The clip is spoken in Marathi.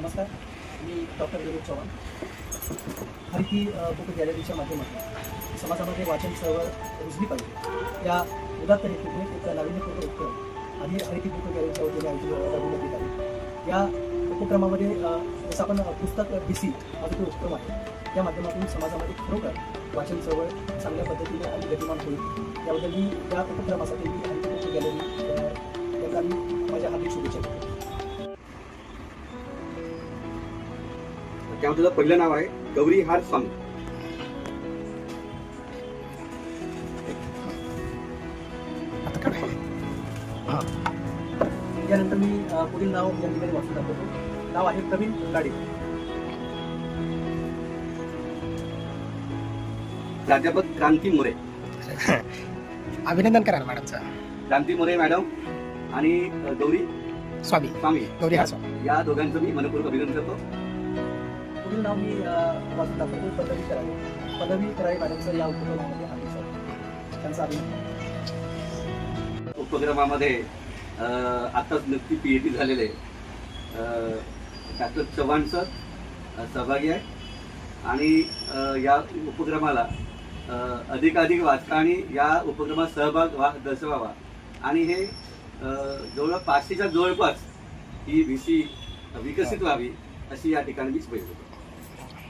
नमस्कार मी डॉक्टर विनोद चव्हाण. हरकी बुक गॅलरीच्या माध्यमातून समाजामध्ये वाचन चळवळ रुजली पाहिजे. या उदात्त हेतूने एक नाविन्यपूर्ण उपक्रम आणि हरकी बुक गॅलरीच्या वतीने आयोजित राबवण्यात येत आहे. या उपक्रमामध्ये जसं आपण पुस्तक डी सी हा जो उपक्रम आहे त्या माध्यमातून समाजामध्ये खरोखर वाचन चळवळ चांगल्या पद्धतीने आणि गतिमान होईल. याबद्दल मी या उपक्रमासाठी मी हरकी बुक गॅलरी यांना मी माझ्या हार्दिक शुभेच्छा देतो. त्यामध्ये तुझं पहिलं नाव आहे गौरी हार स्वामी यानंतर मी पुढील नाव या ठिकाणी वाचून दाखवतो. नाव आहे प्रवीण गाडे प्राध्यापक क्रांती मोरे. अभिनंदन करा मॅडमचं. क्रांती मोरे मॅडम आणि गौरी स्वामी. स्वामी. गौरी हा स्वामी. या दोघांचं मी मनपूर्वक अभिनंदन करतो. पुढील नाव मी वाचून दाखवतो पल्लवी करावे. पल्लवी करावे मॅडमचं या उपक्रमामध्ये आहे सर. त्यांचा अभिनंदन. उपक्रमामध्ये अ, आताच नुकती पी एच डी झालेले. डॉक्टर चव्हाण सर सहभागी आहे आणि या उपक्रमाला अ, अधिकाधिक वाचकांनी या उपक्रमात सहभाग वा दर्शवावा. आणि हे अ, जवळपास पाचशेच्या जवळपास ही व्ही सी विकसित व्हावी अशी या ठिकाणी मी करतो